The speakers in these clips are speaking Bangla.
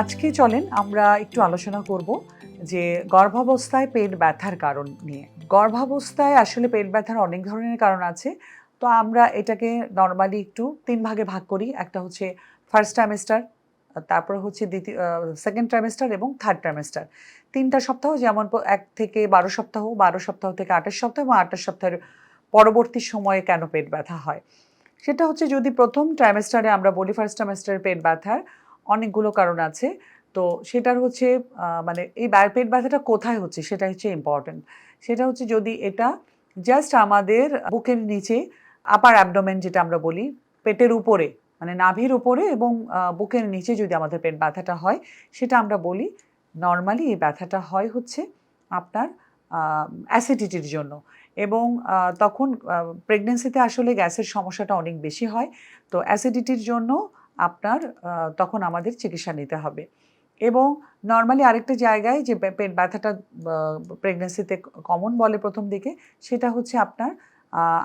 আজকে চলেন আমরা একটু আলোচনা করব যে গর্ভাবস্থায় পেট ব্যথার কারণ নিয়ে। গর্ভাবস্থায় আসলে পেট ব্যথার অনেক ধরনের কারণ আছে, তো আমরা এটাকে নর্মালি একটু তিন ভাগে ভাগ করি। একটা হচ্ছে ফার্স্ট ট্রাইমেস্টার তারপর হচ্ছে দ্বিতীয় সেকেন্ড ট্রাইমেস্টার এবং থার্ড ট্রাইমেস্টার তিনটা সপ্তাহ যেমন এক থেকে বারো সপ্তাহ বারো সপ্তাহ থেকে আঠাশ সপ্তাহ এবং আঠাশ সপ্তাহের পরবর্তী সময়ে কেন পেট ব্যথা হয়? সেটা হচ্ছে যদি প্রথম ট্রাইমেস্টারে আমরা বলি ফার্স্ট ট্রাইমেস্টারে পেট ব্যথার অনেকগুলো কারণ আছে। তো সেটার হচ্ছে মানে এই পেট ব্যথাটা কোথায় হচ্ছে সেটা হচ্ছে ইম্পর্টেন্ট সেটা হচ্ছে যদি এটা জাস্ট আমাদের বুকের নিচে আপার অ্যাবডোমেন যেটা আমরা বলি, পেটের উপরে মানে নাভির উপরে এবং বুকের নিচে যদি আমাদের পেট ব্যথাটা হয়, সেটা আমরা বলি নর্মালি এই ব্যথাটা হয় হচ্ছে আপনার অ্যাসিডিটির জন্য। এবং তখন প্রেগনেন্সিতে আসলে গ্যাসের সমস্যাটা অনেক বেশি হয়। তো অ্যাসিডিটির জন্য আপনার তখন আমাদের চিকিৎসা নিতে হবে। এবং নর্মালি আরেকটা জায়গায় যে পেট ব্যথাটা প্রেগনেন্সিতে কমন বলে প্রথম দিকে, সেটা হচ্ছে আপনার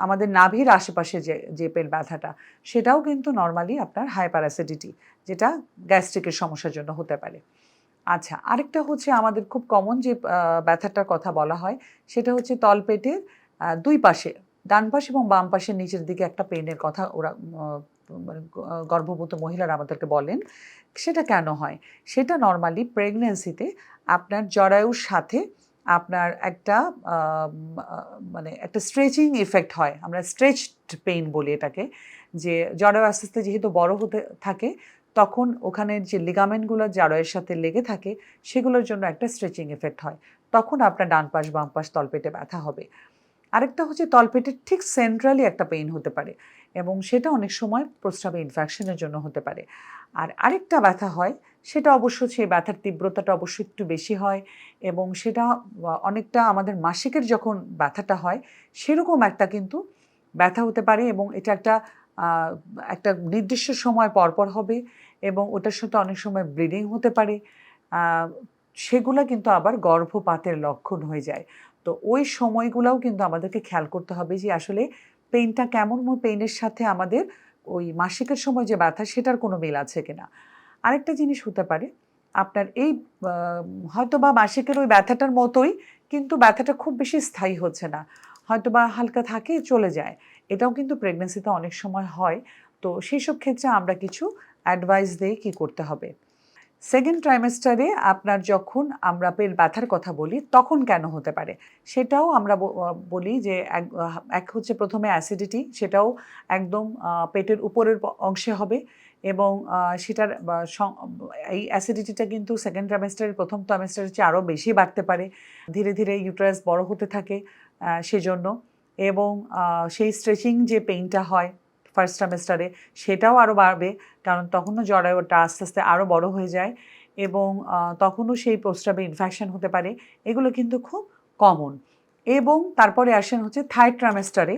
আমাদের নাভির আশেপাশে যে যে পেট ব্যথাটা, সেটাও কিন্তু নর্মালি আপনার হাইপার অ্যাসিডিটি যেটা গ্যাস্ট্রিকের সমস্যার জন্য হতে পারে। আচ্ছা আরেকটা হচ্ছে আমাদের খুব কমন যে ব্যথাটার কথা বলা হয়, সেটা হচ্ছে তলপেটের দুই পাশে ডান পাশ এবং বাম পাশের নিচের দিকে একটা পেনের কথা ওরা মানে গর্ভবতী মহিলারা আমাদেরকে বলেন, সেটা কেন হয়? সেটা নর্মালি প্রেগনেন্সিতে আপনার জরায়ুর সাথে আপনার একটা মানে একটা স্ট্রেচিং এফেক্ট হয়। আমরা স্ট্রেচড পেইন বলি এটাকে, যে জরায়ু আস্তে আস্তে যেহেতু বড় হতে থাকে, তখন ওখানে যে লিগামেন্টগুলো জরায়ের সাথে লেগে থাকে, সেগুলোর জন্য একটা স্ট্রেচিং এফেক্ট হয়। তখন আপনার ডান পাশ, বাম পাশ, তলপেটে ব্যথা হবে। আরেকটা হচ্ছে তলপেটের ঠিক সেন্ট্রালি একটা পেইন হতে পারে এবং সেটা অনেক সময় প্রস্রাবে ইনফেকশনের জন্য হতে পারে। আর আরেকটা ব্যথা হয়, সেটা অবশ্য সেই ব্যথার তীব্রতাটা অবশ্য একটু বেশি হয় এবং সেটা অনেকটা আমাদের মাসিকের যখন ব্যথাটা হয়, সেরকম একটা কিন্তু ব্যথা হতে পারে এবং এটা একটা একটা নির্দিষ্ট সময় পরপর হবে এবং ওটার সাথে অনেক সময় ব্লিডিং হতে পারে। সেগুলো কিন্তু আবার গর্ভপাতের লক্ষণ হয়ে যায়। তো ওই সময়গুলোও কিন্তু আমাদেরকে খেয়াল করতে হবে যে আসলে পেইনটা কেমন পেইনের সাথে আমাদের ওই মাসিকের সময় যে ব্যথা সেটার কোনো মিল আছে কিনা। আরেকটা জিনিস হতে পারে, আপনার এই হয়তো বা মাসিকের ওই ব্যথাটার মতোই কিন্তু ব্যথাটা খুব বেশি স্থায়ী হচ্ছে না। হয়তো বা হালকা থাকে, চলে যায়। এটাও কিন্তু প্রেগনেন্সিতে অনেক সময় হয়। তো সেই সব ক্ষেত্রে আমরা কিছু অ্যাডভাইস দিয়ে কী করতে হবে? সেকেন্ড ট্রাইমেস্টারে আপনার যখন আমরা পেট ব্যথার কথা বলি, তখন কেন হতে পারে? সেটাও আমরা বলি যে এক হচ্ছে প্রথমে অ্যাসিডিটি সেটাও একদম পেটের উপরের অংশে হবে এবং সেটার এই অ্যাসিডিটিটা কিন্তু সেকেন্ড ট্রাইমেস্টারের প্রথম ট্রাইমেস্টারের চেয়ে আরও বেশি বাড়তে পারে। ধীরে ধীরে ইউটারাস বড় হতে থাকে সেজন্য এবং সেই স্ট্রেচিং যে পেইনটা হয় ফার্স্ট ট্রাইমেস্টারে সেটাও আরও বাড়বে, কারণ তখনও জরায়ুটা আস্তে আস্তে আরও বড় হয়ে যায় এবং তখনও সেই প্রস্রাবে ইনফেকশন হতে পারে, এগুলো কিন্তু খুব কমন এবং তারপরে আসেন হচ্ছে থার্ড ট্রাইমেস্টারে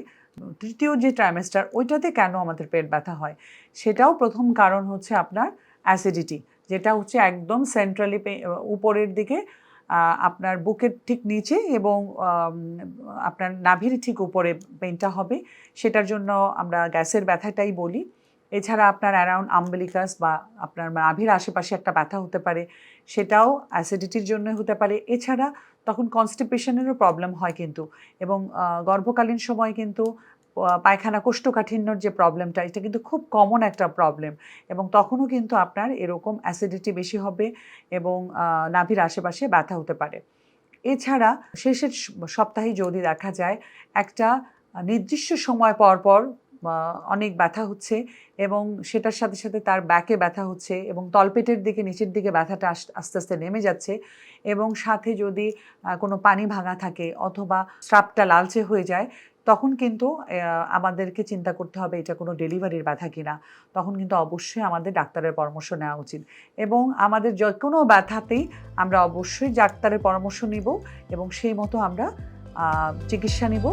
তৃতীয় যে ট্রাইমেস্টার ওইটাতে কেন আমাদের পেট ব্যথা হয়? সেটাও প্রথম কারণ হচ্ছে আপনার অ্যাসিডিটি যেটা হচ্ছে একদম সেন্ট্রালি উপরের দিকে আপনার বুকের ঠিক নিচে এবং আপনার নাভির ঠিক উপরে পেনটা হবে। সেটার জন্য আমরা গ্যাসের ব্যথাটাই বলি। এছাড়া আপনার অ্যারাউন্ড আম্বেলিকাস বা আপনার নাভির আশেপাশে একটা ব্যথা হতে পারে, সেটাও অ্যাসিডিটির জন্য হতে পারে। এছাড়া তখন কনস্টিপেশনেরও প্রবলেম হয় কিন্তু এবং গর্ভকালীন সময় কিন্তু পায়খানা, কোষ্ঠকাঠিন্যর যে প্রবলেমটা এটা কিন্তু খুব কমন একটা প্রবলেম এবং তখনও কিন্তু আপনার এরকম অ্যাসিডিটি বেশি হবে এবং নাভির আশেপাশে ব্যথা হতে পারে। এছাড়া শেষের সপ্তাহে যদি দেখা যায়, একটা নির্দিষ্ট সময় পর পর অনেক ব্যথা হচ্ছে এবং সেটার সাথে সাথে তার ব্যাকে ব্যথা হচ্ছে এবং তলপেটের দিকে, নিচের দিকে ব্যথাটা আস- আস্তে আস্তে নেমে যাচ্ছে এবং সাথে যদি কোনো পানি ভাঙা থাকে অথবা স্রাবটা লালচে হয়ে যায় তখন কিন্তু আমাদেরকে চিন্তা করতে হবে এটা কোনো ডেলিভারির ব্যথা কিনা। তখন কিন্তু অবশ্যই আমাদের ডাক্তারের পরামর্শ নেওয়া উচিত। এবং আমাদের যে কোনো ব্যথাতেই আমরা অবশ্যই ডাক্তারের পরামর্শ নিব এবং সেই মতো আমরা চিকিৎসা নিব।